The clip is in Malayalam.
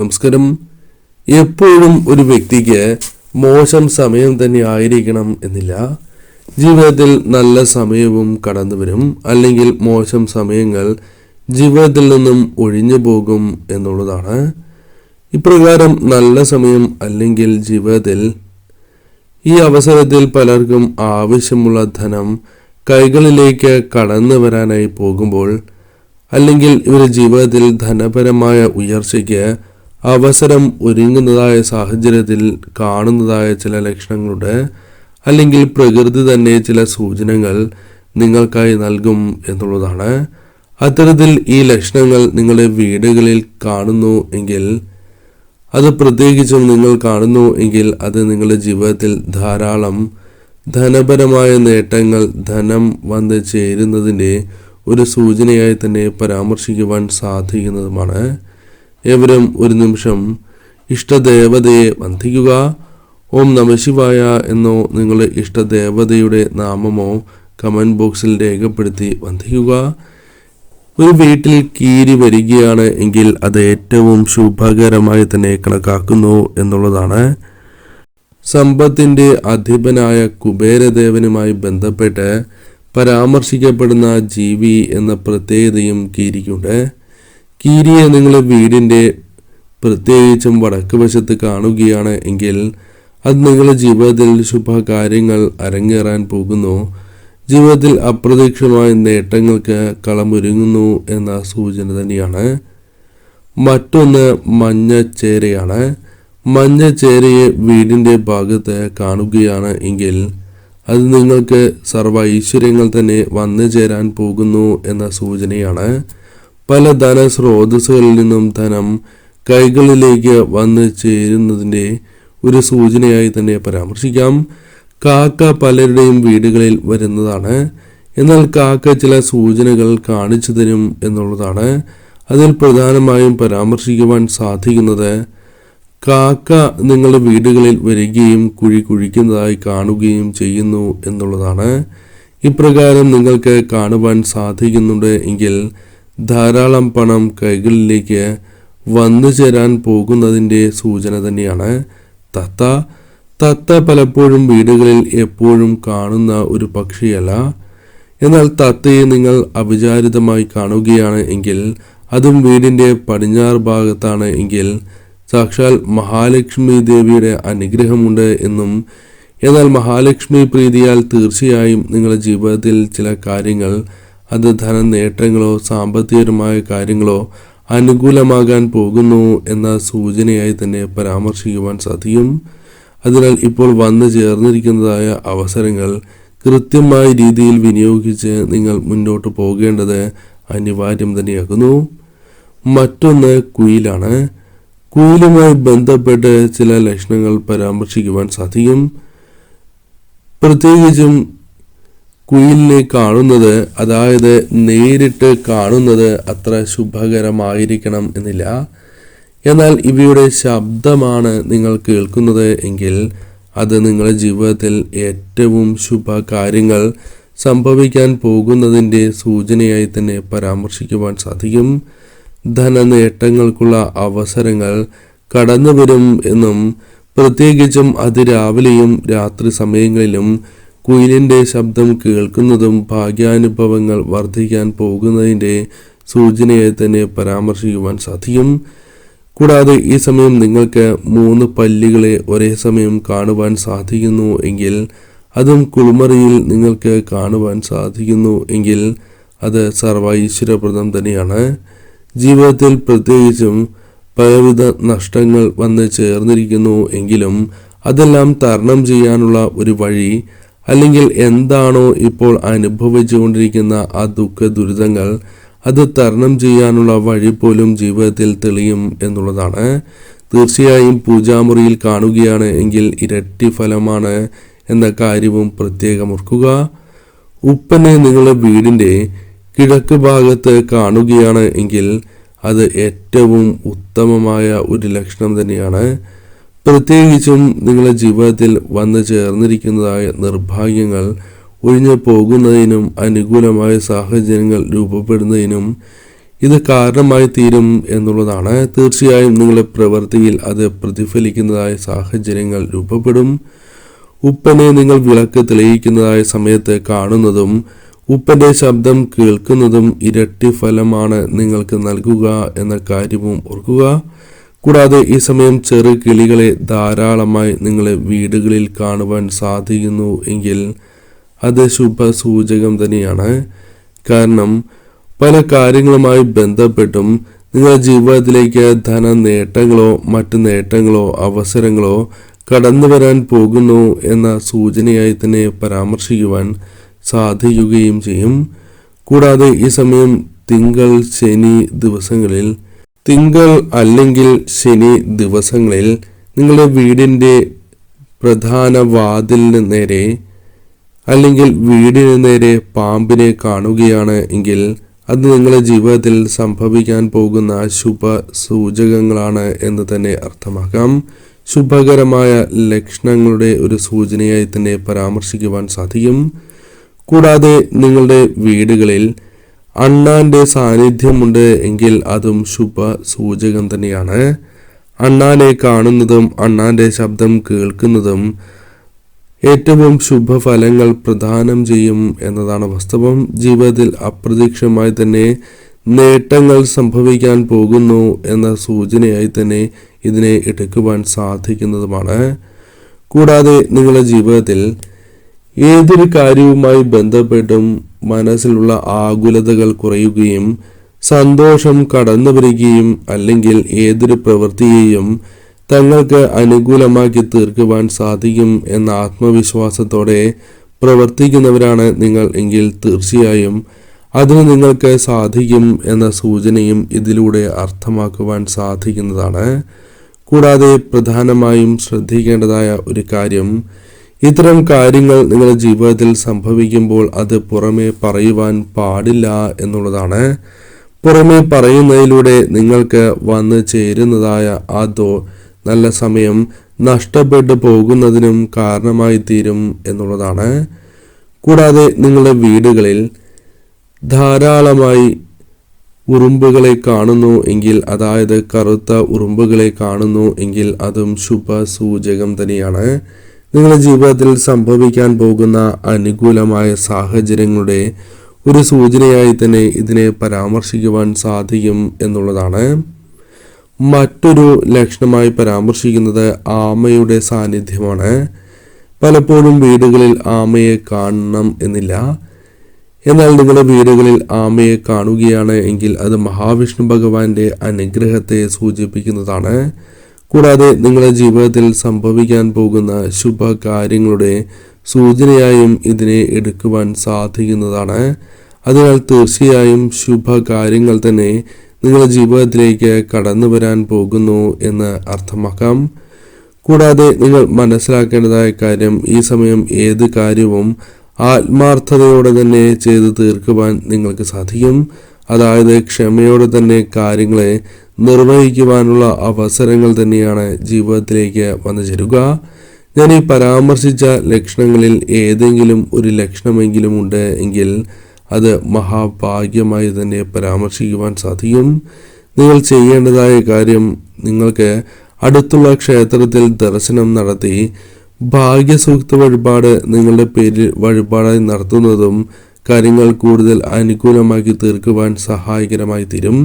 നമസ്കാരം. എപ്പോഴും ഒരു വ്യക്തിക്ക് മോശം സമയം തന്നെ ആയിരിക്കണം എന്നില്ല. ജീവിതത്തിൽ നല്ല സമയവും കടന്നു വരും. അല്ലെങ്കിൽ മോശം സമയങ്ങൾ ജീവിതത്തിൽ നിന്നും ഒഴിഞ്ഞു പോകും എന്നുള്ളതാണ്. ഇപ്രകാരം നല്ല സമയം അല്ലെങ്കിൽ ജീവിതത്തിൽ ഈ അവസരത്തിൽ പലർക്കും ആവശ്യമുള്ള ധനം കൈകളിലേക്ക് കടന്നു വരാനായി പോകുമ്പോൾ അല്ലെങ്കിൽ ഇവരുടെ ജീവിതത്തിൽ ധനപരമായ ഉയർച്ചയ്ക്ക് അവസരം ഒരുങ്ങുന്നതായ സാഹചര്യത്തിൽ കാണുന്നതായ ചില ലക്ഷണങ്ങളുടെ അല്ലെങ്കിൽ പ്രകൃതി തന്നെ ചില സൂചനകൾ നിങ്ങൾക്കായി നൽകും എന്നുള്ളതാണ്. അത്തരത്തിൽ ഈ ലക്ഷണങ്ങൾ നിങ്ങളുടെ വീടുകളിൽ കാണുന്നു എങ്കിൽ അത് പ്രത്യേകിച്ചും നിങ്ങൾ കാണുന്നു എങ്കിൽ അത് നിങ്ങളുടെ ജീവിതത്തിൽ ധാരാളം ധനപരമായ നേട്ടങ്ങൾ ധനം വന്ന് ചേരുന്നതിന്റെ ഒരു സൂചനയായി തന്നെ പരാമർശിക്കുവാൻ സാധിക്കുന്നതുമാണ്. ഏവരും ഒരു നിമിഷം ഇഷ്ടദേവതയെ വന്ദിക്കുക. ഓം നമശിവായ എന്നോ നിങ്ങളുടെ ഇഷ്ടദേവതയുടെ നാമമോ കമന്റ് ബോക്സിൽ രേഖപ്പെടുത്തി വന്ദിക്കുക. ഒരു വീട്ടിൽ കീരി വരികയാണ് എങ്കിൽ അത് ഏറ്റവും ശുഭകരമായി തന്നെ കണക്കാക്കുന്നു എന്നുള്ളതാണ്. സമ്പത്തിന്റെ അധിപനായ കുബേരദേവനുമായി ബന്ധപ്പെട്ട് പരാമർശിക്കപ്പെടുന്ന ജീവി എന്ന പ്രത്യേകതയും കീരിക്കുണ്ട്. കീരിയെ നിങ്ങൾ വീടിന്റെ പ്രത്യേകിച്ചും വടക്ക് വശത്ത് കാണുകയാണ് എങ്കിൽ അത് നിങ്ങളുടെ ജീവിതത്തിൽ ശുഭകാര്യങ്ങൾ അരങ്ങേറാൻ പോകുന്നു. ജീവിതത്തിൽ അപ്രതീക്ഷിതമായ നേട്ടങ്ങൾക്ക് കളമൊരുങ്ങുന്നു എന്ന സൂചന തന്നെയാണ്. മറ്റൊന്ന് മഞ്ഞച്ചേരയാണ് മഞ്ഞച്ചേരയെ വീടിന്റെ ഭാഗത്ത് കാണുകയാണ് എങ്കിൽ അത് നിങ്ങൾക്ക് സർവ ഐശ്വര്യങ്ങൾ തന്നെ വന്നു ചേരാൻ പോകുന്നു എന്ന സൂചനയാണ്. പല ധനസ്രോതസ്സുകളിൽ നിന്നും ധനം കൈകളിലേക്ക് വന്നു ചേരുന്നതിന്റെ ഒരു സൂചനയായി തന്നെ പരാമർശിക്കാം. കാക്ക പലരുടെയും വീടുകളിൽ വരുന്നതാണ്. എന്നാൽ കാക്ക ചില സൂചനകൾ കാണിച്ചു തരും എന്നുള്ളതാണ് അതിൽ പ്രധാനമായും പരാമർശിക്കുവാൻ സാധിക്കുന്നത്. കാക്ക നിങ്ങളുടെ വീടുകളിൽ വരികയും കുഴി കുഴിക്കുന്നതായി കാണുകയും ചെയ്യുന്നു എന്നുള്ളതാണ്. ഇപ്രകാരം നിങ്ങൾക്ക് കാണുവാൻ സാധിക്കുന്നുണ്ട് എങ്കിൽ ധാരാളം പണം കൈകളിലേക്ക് വന്നു ചേരാൻ പോകുന്നതിന്റെ സൂചന തന്നെയാണ് തത്ത. തത്ത പലപ്പോഴും വീടുകളിൽ എപ്പോഴും കാണുന്ന ഒരു പക്ഷിയല്ല. എന്നാൽ തത്തയെ നിങ്ങൾ അവിചാരിതമായി കാണുകയാണ് എങ്കിൽ അതും വീടിന്റെ പടിഞ്ഞാറ് ഭാഗത്താണ് എങ്കിൽ സാക്ഷാൽ മഹാലക്ഷ്മി ദേവിയുടെ അനുഗ്രഹമുണ്ട് എന്നും എന്നാൽ മഹാലക്ഷ്മി പ്രീതിയാൽ തീർച്ചയായും നിങ്ങളുടെ ജീവിതത്തിൽ ചില കാര്യങ്ങൾ അത് ധന നേട്ടങ്ങളോ സാമ്പത്തികപരമായ കാര്യങ്ങളോ അനുകൂലമാകാൻ പോകുന്നു എന്ന സൂചനയായി തന്നെ പരാമർശിക്കുവാൻ സാധിക്കും. അതിനാൽ ഇപ്പോൾ വന്നു ചേർന്നിരിക്കുന്നതായ അവസരങ്ങൾ കൃത്യമായ രീതിയിൽ വിനിയോഗിച്ച് നിങ്ങൾ മുന്നോട്ട് പോകേണ്ടത് അനിവാര്യം തന്നെയാകുന്നു മറ്റൊന്ന് കുയിലാണ്. കുയിലുമായി ബന്ധപ്പെട്ട് ചില ലക്ഷണങ്ങൾ പരാമർശിക്കുവാൻ സാധിക്കും. പ്രത്യേകിച്ചും കുയിലിനെ കാണുന്നത് അതായത് നേരിട്ട് കാണുന്നത് അത്ര ശുഭകരമായിരിക്കണം എന്നില്ല. എന്നാൽ ഇവയുടെ ശബ്ദമാണ് നിങ്ങൾ കേൾക്കുന്നത് എങ്കിൽ അത് നിങ്ങളുടെ ജീവിതത്തിൽ ഏറ്റവും ശുഭകാര്യങ്ങൾ സംഭവിക്കാൻ പോകുന്നതിന്റെ സൂചനയായി തന്നെ പരാമർശിക്കുവാൻ സാധിക്കും. ധനനേട്ടങ്ങൾക്കുള്ള അവസരങ്ങൾ കടന്നു വരും എന്നും പ്രത്യേകിച്ചും അതിരാവിലെയും രാത്രി സമയങ്ങളിലും കുയിലിന്റെ ശബ്ദം കേൾക്കുന്നതും ഭാഗ്യാനുഭവങ്ങൾ വർദ്ധിക്കാൻ പോകുന്നതിന്റെ സൂചനയെ തന്നെ പരാമർശിക്കുവാൻ സാധിക്കും. കൂടാതെ ഈ സമയം നിങ്ങൾക്ക് മൂന്ന് പല്ലികളെ ഒരേ സമയം കാണുവാൻ സാധിക്കുന്നു എങ്കിൽ അതും കുളിമറിയിൽ നിങ്ങൾക്ക് കാണുവാൻ സാധിക്കുന്നു എങ്കിൽ അത് സർവൈശ്വരപ്രദം തന്നെയാണ്. ജീവിതത്തിൽ പ്രത്യേകിച്ചും പലവിധ നഷ്ടങ്ങൾ വന്ന് ചേർന്നിരിക്കുന്നു എങ്കിലും അതെല്ലാം തരണം ചെയ്യാനുള്ള ഒരു വഴി അല്ലെങ്കിൽ എന്താണോ ഇപ്പോൾ അനുഭവിച്ചുകൊണ്ടിരിക്കുന്ന ആ ദുഃഖ ദുരിതങ്ങൾ അത് തരണം ചെയ്യാനുള്ള വഴി പോലും ജീവിതത്തിൽ തെളിയും എന്നുള്ളതാണ്. തീർച്ചയായും പൂജാമുറിയിൽ കാണുകയാണ് എങ്കിൽ ഇരട്ടി ഫലമാണ് എന്ന കാര്യവും പ്രത്യേകം ഓർക്കുക. ഉപ്പനെ നിങ്ങളുടെ വീടിന്റെ കിഴക്ക് ഭാഗത്ത് കാണുകയാണ് എങ്കിൽ അത് ഏറ്റവും ഉത്തമമായ ഒരു ലക്ഷണം തന്നെയാണ്. പ്രത്യേകിച്ചും നിങ്ങളുടെ ജീവിതത്തിൽ വന്നു ചേർന്നിരിക്കുന്നതായ നിർഭാഗ്യങ്ങൾ ഒഴിഞ്ഞു പോകുന്നതിനും അനുകൂലമായ സാഹചര്യങ്ങൾ രൂപപ്പെടുന്നതിനും ഇത് കാരണമായി തീരും എന്നുള്ളതാണ്. തീർച്ചയായും നിങ്ങളുടെ പ്രവൃത്തിയിൽ അത് പ്രതിഫലിക്കുന്നതായ സാഹചര്യങ്ങൾ രൂപപ്പെടും. ഉപ്പനെ നിങ്ങൾ വിളക്ക് തെളിയിക്കുന്നതായ സമയത്ത് കാണുന്നതും ഉപ്പന്റെ ശബ്ദം കേൾക്കുന്നതും ഇരട്ടി ഫലമാണ് നിങ്ങൾക്ക് നൽകുക എന്ന കാര്യവും ഓർക്കുക. കൂടാതെ ഈ സമയം ചെറു കിളികളെ ധാരാളമായി നിങ്ങളെ വീടുകളിൽ കാണുവാൻ സാധിക്കുന്നു എങ്കിൽ അത് ശുഭസൂചകം തന്നെയാണ്. കാരണം പല കാര്യങ്ങളുമായി ബന്ധപ്പെട്ടും നിങ്ങളുടെ ജീവിതത്തിലേക്ക് ധന നേട്ടങ്ങളോ മറ്റ് നേട്ടങ്ങളോ അവസരങ്ങളോ കടന്നു വരാൻ പോകുന്നു എന്ന സൂചനയായി തന്നെ പരാമർശിക്കുവാൻ സാധിക്കുകയും ചെയ്യും. കൂടാതെ ഈ സമയം തിങ്കൾ ശനി ദിവസങ്ങളിൽ തിങ്കൾ അല്ലെങ്കിൽ ശനി ദിവസങ്ങളിൽ നിങ്ങളുടെ വീടിന്റെ പ്രധാന വാതിലിന് നേരെ അല്ലെങ്കിൽ വീടിന് നേരെ പാമ്പിനെ കാണുകയാണ് എങ്കിൽ അത് നിങ്ങളുടെ ജീവിതത്തിൽ സംഭവിക്കാൻ പോകുന്ന ശുഭ സൂചകങ്ങളാണ് എന്ന് തന്നെ അർത്ഥമാക്കാം. ശുഭകരമായ ലക്ഷണങ്ങളുടെ ഒരു സൂചനയായി തന്നെ പരാമർശിക്കുവാൻ സാധിക്കും. കൂടാതെ നിങ്ങളുടെ വീടുകളിൽ അണ്ണാന്റെ സാന്നിധ്യമുണ്ട് എങ്കിൽ അതും ശുഭ സൂചകം തന്നെയാണ്. അണ്ണാനെ കാണുന്നതും അണ്ണാന്റെ ശബ്ദം കേൾക്കുന്നതും ഏറ്റവും ശുഭഫലങ്ങൾ പ്രദാനം ചെയ്യും എന്നതാണ് വാസ്തവം. ജീവിതത്തിൽ അപ്രതീക്ഷമായി തന്നെ നേട്ടങ്ങൾ സംഭവിക്കാൻ പോകുന്നു എന്ന സൂചനയായി തന്നെ ഇതിനെ എടുക്കുവാൻ സാധിക്കുന്നതുമാണ്. കൂടാതെ നിങ്ങളുടെ ജീവിതത്തിൽ ഏതൊരു കാര്യവുമായി ബന്ധപ്പെട്ടും മനസ്സിലുള്ള ആകുലതകൾ കുറയുകയും സന്തോഷം കടന്നു വരികയും അല്ലെങ്കിൽ ഏതൊരു പ്രവൃത്തിയെയും തങ്ങൾക്ക് അനുകൂലമാക്കി തീർക്കുവാൻ സാധിക്കും എന്ന ആത്മവിശ്വാസത്തോടെ പ്രവർത്തിക്കുന്നവരാണ് നിങ്ങൾ എങ്കിൽ തീർച്ചയായും അതിന് നിങ്ങൾക്ക് സാധിക്കും എന്ന സൂചനയും ഇതിലൂടെ അർത്ഥമാക്കുവാൻ സാധിക്കുന്നതാണ്. കൂടാതെ പ്രധാനമായും ശ്രദ്ധിക്കേണ്ടതായ ഒരു കാര്യം ഇത്തരം കാര്യങ്ങൾ നിങ്ങളുടെ ജീവിതത്തിൽ സംഭവിക്കുമ്പോൾ അത് പുറമെ പറയുവാൻ പാടില്ല എന്നുള്ളതാണ്. പുറമെ പറയുന്നതിലൂടെ നിങ്ങൾക്ക് വന്നു ചേരുന്നതായ ആ നല്ല സമയം നഷ്ടപ്പെട്ടു പോകുന്നതിനും കാരണമായി തീരും എന്നുള്ളതാണ്. കൂടാതെ നിങ്ങളുടെ വീടുകളിൽ ധാരാളമായി ഉറുമ്പുകളെ കാണുന്നു എങ്കിൽ അതായത് കറുത്ത ഉറുമ്പുകളെ കാണുന്നു എങ്കിൽ അതും ശുഭ സൂചകം തന്നെയാണ്. നിങ്ങളുടെ ജീവിതത്തിൽ സംഭവിക്കാൻ പോകുന്ന അനുകൂലമായ സാഹചര്യങ്ങളുടെ ഒരു സൂചനയായി തന്നെ ഇതിനെ പരാമർശിക്കുവാൻ സാധിക്കും എന്നുള്ളതാണ്. മറ്റൊരു ലക്ഷണമായി പരാമർശിക്കുന്നത് ആമയുടെ സാന്നിധ്യമാണ്. പലപ്പോഴും വീടുകളിൽ ആമയെ കാണണം എന്നില്ല. എന്നാൽ നിങ്ങളുടെ വീടുകളിൽ ആമയെ കാണുകയാണ് എങ്കിൽ അത് മഹാവിഷ്ണു ഭഗവാന്റെ അനുഗ്രഹത്തെ സൂചിപ്പിക്കുന്നതാണ്. കൂടാതെ നിങ്ങളുടെ ജീവിതത്തിൽ സംഭവിക്കാൻ പോകുന്ന ശുഭകാര്യങ്ങളുടെ സൂചനയായും ഇതിനെ എടുക്കുവാൻ സാധിക്കുന്നതാണ്. അതിനാൽ തീർച്ചയായും ശുഭകാര്യങ്ങൾ തന്നെ നിങ്ങളുടെ ജീവിതത്തിലേക്ക് കടന്നു വരാൻ പോകുന്നു എന്ന് അർത്ഥമാക്കാം. കൂടാതെ നിങ്ങൾ മനസ്സിലാക്കേണ്ടതായ കാര്യം ഈ സമയം ഏത് കാര്യവും ആത്മാർത്ഥതയോടെ തന്നെ ചെയ്തു തീർക്കുവാൻ നിങ്ങൾക്ക് സാധിക്കും. അതായത് ക്ഷമയോടെ തന്നെ കാര്യങ്ങളെ നിർവഹിക്കുവാനുള്ള അവസരങ്ങൾ തന്നെയാണ് ജീവിതത്തിലേക്ക് വന്നു ചേരുക. ഞാൻ ഈ പരാമർശിച്ച ലക്ഷണങ്ങളിൽ ഏതെങ്കിലും ഒരു ലക്ഷണമെങ്കിലും ഉണ്ട് എങ്കിൽ അത് മഹാഭാഗ്യമായി തന്നെ പരാമർശിക്കുവാൻ സാധിക്കും. നിങ്ങൾ ചെയ്യേണ്ടതായ കാര്യം നിങ്ങൾക്ക് അടുത്തുള്ള ക്ഷേത്രത്തിൽ ദർശനം നടത്തി ഭാഗ്യസൂക്ത വഴിപാട് നിങ്ങളുടെ പേരിൽ വഴിപാടായി നടത്തുന്നതും കാര്യങ്ങൾ കൂടുതൽ അനുകൂലമാക്കി തീർക്കുവാൻ സഹായകരമായി തീരും